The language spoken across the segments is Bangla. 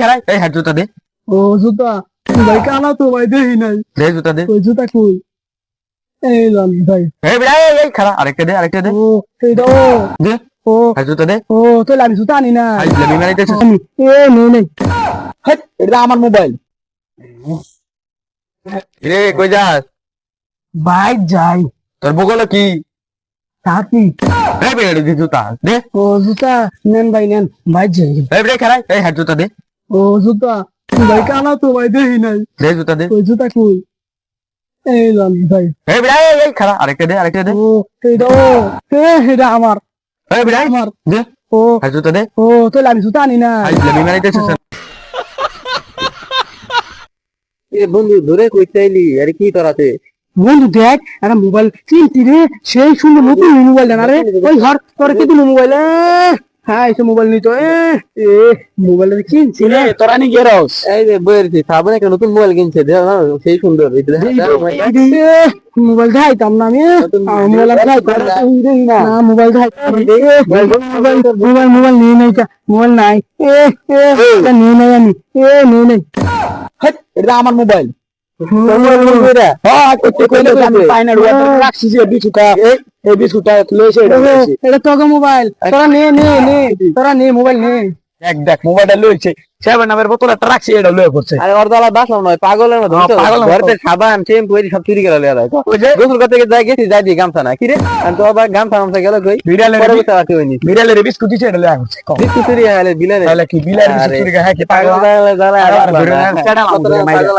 খারাই এই হাত জুতা দে। ও জুতা? ভাই কানা তো ভাই দেখি নাই। দে জুতা দে। ওই জুতা কই? এই লাল ভাই। এই বেড়া এই এই খারা আরেকটা দে আরেকটা দে। ও এইটা ও। দে। ও। হাত জুতা দে। ও তাহলে আমি জুতা আনি না আই লেবি মারাইতেছিস আমি এ হেট, এটা আমার মোবাইল। রে কই যাস? বাইক যাই। তোর বগল কি? তাকি বেড়া জুতা। দে। ও জুতা। নেন ভাই নেন। বাইক যাই। বেড়া খারাই এই হাত জুতা দে। ও জুতা। ভাই কানা তো ভাই দেখি নাই। দে জুতা দে। ওই জুতা কই? এই লাল ভাই। এই বেড়া এই খারা আরেকটা দে আরেকটা দে। ও এইটা ও এ এটা আমার। এই আমার। দে। ও। হাত জুতা দে। ও তাহলে আমি জুতা আনি না। আই মারাইতেছিস এ বন্ধু ধরে কই চাইলি আরে কি তোরাতে বন্ধু দেখ একটা মোবাইল কিনতি রে সেই সুন্দর নতুন মোবাইল না রে। ওই ঘর তোর কি দিল মোবাইল হ্যাঁ এসে মোবাইল নিত এ এ মোবাইল কিনছি না। তোরা নি গেরস এই যে বইরছি সাবন একটা নতুন মোবাইল কিনছে দেখ না সেই সুন্দর। মোবাইল না আমি মোবাইল না। মোবাইল মোবাইল মোবাইল মোবাইল নিয়ে নাই মোবাইল নাই। এ এ নিয়ে নাই আমি এ নিয়ে নাই। এটা আমার মোবাইল মোবাইল হ্যাঁ কইলে আমি এটা রাখছি যে এই বিছুটা লইছে এটা তোকে মোবাইল তোরা নে নে নে তোরা নে মোবাইল নে। দেখ দেখ মোবাইলটা লইছে। সেভেন নামের বোতল একটা রাখছি এটা লয়ে পড়ছে। আরে ওর দালা বাসলাম নয় পাগলের মতো হ্যাঁ, মতো। ঘরেতে সাবান শ্যাম্পু এই সব চুরি করে লিয়া দেয় ওই যে গোসল করতে গিয়ে যাই গেছি যাই দিয়ে গামছা না কি রে আর তো আবার গামছা গামছা গেল কই? বিড়ালের পরে বসে রাখি হইনি বিড়ালের বিস্কুট দিছে এটা লয়ে বিস্কুট চুরি হলে তাহলে কি বিড়ালের বিস্কুট চুরি করে হ্যাঁ কি পাগল? পাগল দালা। পাগল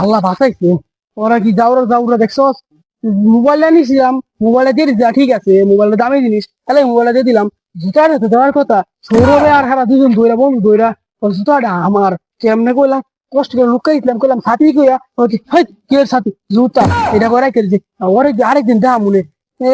আল্লাহ বাঁচাইছে। ওরা কি যাওরা যাওরা দেখছস? মোবাইলটা নিছিলাম মোবাইলটা দিয়ে দিতে, ঠিক আছে মোবাইলটা দামি জিনিস, তাহলে মোবাইলটা দিয়ে দিলাম। যেটা তো দেওয়ার কথা, সৌরভে আর হারা দুজন দইরা বন্ধু ওই জুতাটা আমার কেমনে কইলাম, কষ্ট করে লুকাই দিলাম, কইলাম সাথী কইয়া ওই হই, কে সাথী জুতা, এটা করে কেছে আরেকদিন দেখা মনে এ